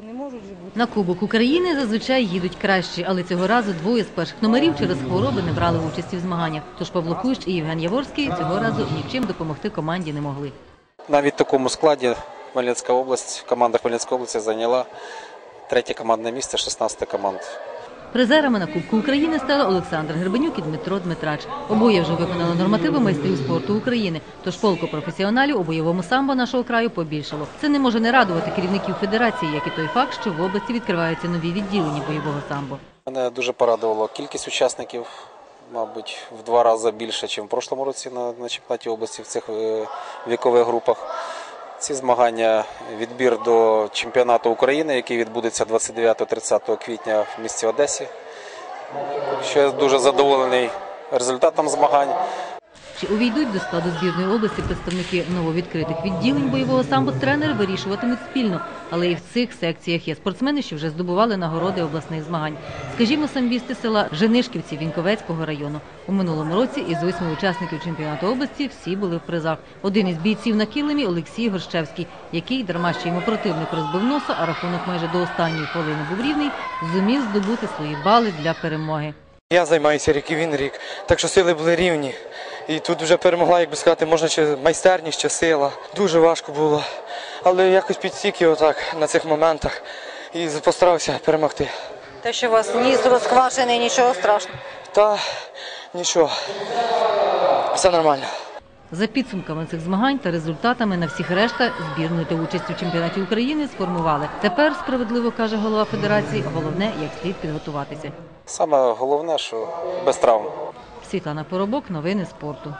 Не можуть же бути. На Кубок України зазвичай їдуть кращі, але цього разу двоє з перших номерів через хвороби не брали участі в змаганнях. Тож Павло Кущ і Євген Яворський цього разу нічим допомогти команді не могли. Навіть в такому складі Хмельницька область, команда Хмельницької області зайняла третє командне місце, 16 команд. Призерами на Кубку України стали Олександр Гербенюк і Дмитро Дмитрач. Обоє вже виконали нормативи майстрів спорту України. Тож полку професіоналів у бойовому самбо нашого краю побільшало. Це не може не радувати керівників федерації, як і той факт, що в області відкриваються нові відділення бойового самбо. Мене дуже порадувала кількість учасників, мабуть, в два рази більше, ніж в прошлому році на, на чемпіонаті області в цих е, вікових групах. Ці змагання відбір до чемпіонату України, який відбудеться 29-30 квітня в місті Одесі. Що дуже задоволений результатом змагань. Чи увійдуть до складу збірної області представники нововідкритих відділень бойового самбо, тренери вирішуватимуть спільно. Але і в цих секціях є спортсмени, що вже здобували нагороди обласних змагань. Скажімо, самбісти села Женишківці Віньковецького району. У минулому році із восьми учасників чемпіонату області всі були в призах. Один із бійців на килимі Олексій Горщевський, який, дарма що йому противник розбив носа, а рахунок майже до останньої хвилини був рівний, зумів здобути свої бали для перемоги. Я займаюся рік і він рік, так що сили були рівні. І тут вже перемогла, як би сказати, можна чи майстерність, чи сила. Дуже важко було. Але якось підсік його так на цих моментах і постарався перемогти. Те, що у вас ніс розквашений, нічого страшного. Та нічого, все нормально. За підсумками цих змагань та результатами на всіх решта збірної та участь у чемпіонаті України сформували. Тепер, справедливо каже голова федерації, головне як слід підготуватися. Саме головне, що без травм. Світлана Поробок, новини спорту.